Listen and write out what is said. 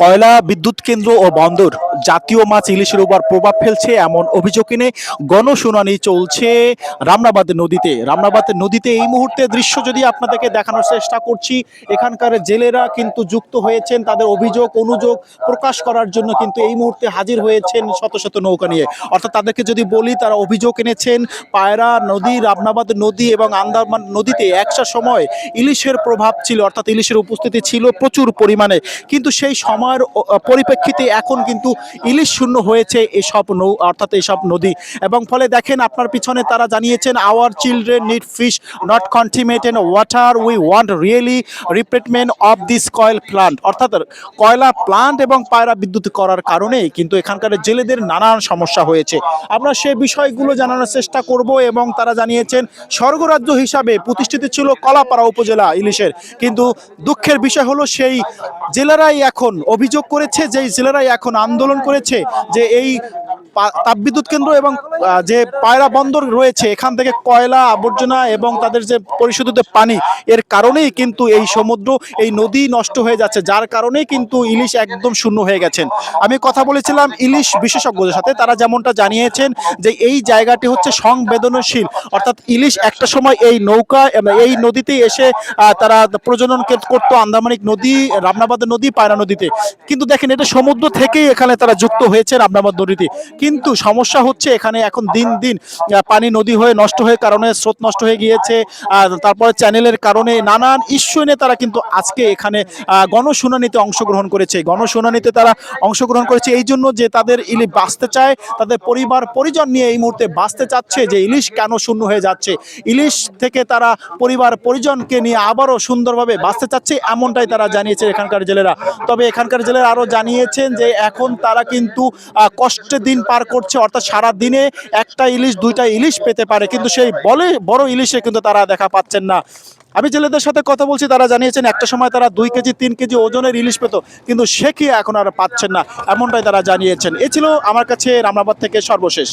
কয়লা, বিদ্যুৎ কেন্দ্র ও বন্দর জাতীয় মাছ ইলিশের উপর প্রভাব ফেলছে এমন অভিযোগ এনে গণশুনানি চলছে রামনাবাদ নদীতে। রামনাবাদ নদীতে এই মুহূর্তে দৃশ্য যদি আপনাদেরকে দেখানোর চেষ্টা করছি, এখানকার জেলেরা কিন্তু যুক্ত হয়েছেন, তাদের অভিযোগ, অনুযোগ প্রকাশ করার জন্য কিন্তু এই মুহূর্তে হাজির হয়েছেন শত শত নৌকা নিয়ে। অর্থাৎ তাদেরকে যদি বলি, তারা অভিযোগ এনেছেন, পায়রা নদী, রামনাবাদ নদী এবং আন্দামান নদীতে একটা সময় ইলিশের প্রভাব ছিল, অর্থাৎ ইলিশের উপস্থিতি ছিল প্রচুর পরিমাণে। কিন্তু সেই সময়ের পরিপ্রেক্ষিতে এখন কিন্তু ইলিশ শূন্য হয়েছে এসব নৌ, অর্থাৎ এসব নদী। এবং ফলে দেখেন আপনার পিছনে তারা জানিয়েছেন our children need fish not contaminated water we want really replacement of this coal plant অর্থাৎ কয়লা প্লান্ট এবং পায়রা বিদ্যুৎ করার কারণে কিন্তু এখানকার জেলেদের নানান সমস্যা হয়েছে। আমরা সে বিষয়গুলো জানানোর চেষ্টা করব এবং তারা জানিয়েছেন, স্বর্গরাজ্য হিসাবে প্রতিষ্ঠিত ছিল কলাপাড়া উপজেলা ইলিশের। কিন্তু দুঃখের বিষয় হলো, সেই জেলারাই এখন অভিযোগ করেছে যে জেলেরাই এখন আন্দোলন করেছে যে এই তাপবিদ্যুৎ কেন্দ্র এবং যে পায়রা বন্দর রয়েছে এখান থেকে কয়লা আবর্জনা এবং তাদের যে পরিশোধিত পানি এর কারণেই কিন্তু এই সমুদ্র এই নদী নষ্ট হয়ে যাচ্ছে। যার কারণেই কিন্তু ইলিশ একদম শূন্য হয়ে গেছেন। আমি কথা বলেছিলাম ইলিশ বিশেষজ্ঞদের সাথে তারা যেমনটা জানিয়েছেন যে এই জায়গাটি হচ্ছে সংবেদনশীল। অর্থাৎ ইলিশ একটা সময় এই নৌকা এই নদীতে এসে আহ, তারা প্রজনন করতো আন্দামানিক নদী রামনাবাদ নদী পায়রা নদীতে। কিন্তু দেখেন এটা সমুদ্র থেকেই এখানে তারা যুক্ত হয়েছে রামনাবাদ নদীতে। কিন্তু সমস্যা হচ্ছে এখানে এখন দিন দিন পানি নদী হয়ে নষ্ট হয়ে কারণে স্রোত নষ্ট হয়ে গিয়েছে। তারপরে চ্যানেলের কারণে নানান ইস্যু এনে তারা কিন্তু আজকে এখানে গণশুনানিতে অংশগ্রহণ করেছে। গণশুনানিতে তারা অংশগ্রহণ করেছে এই জন্য যে তাদের ইলিশ বাঁচতে চায় তাদের পরিবার পরিজন নিয়ে এই মুহূর্তে বাঁচতে চাচ্ছে যে ইলিশ কেন শূন্য হয়ে যাচ্ছে। ইলিশ থেকে তারা পরিবার পরিজনকে নিয়ে আবারও সুন্দরভাবে বাঁচতে চাচ্ছে এমনটাই তারা জানিয়েছে এখানকার জেলেরা। তবে এখানকার জেলেরা আরও জানিয়েছেন যে এখন তারা কিন্তু আহ, কষ্টের দিন পার করছে, অর্থাৎ সারা দিনে একটা ইলিশ, দুইটা ইলিশ পেতে পারে। কিন্তু সেই বলে, বড় ইলিশে কিন্তু তারা দেখা পাচ্ছেন না। আমি জেলেদের সাথে কথা বলছি, তারা জানিয়েছেন একটা সময় তারা দুই কেজি, তিন কেজি ওজনের ইলিশ পেত, কিন্তু সে কি এখন আর পাচ্ছেন না, এমনটাই তারা জানিয়েছেন। এ ছিল আমার কাছে রামনাবাদ থেকে সর্বশেষ।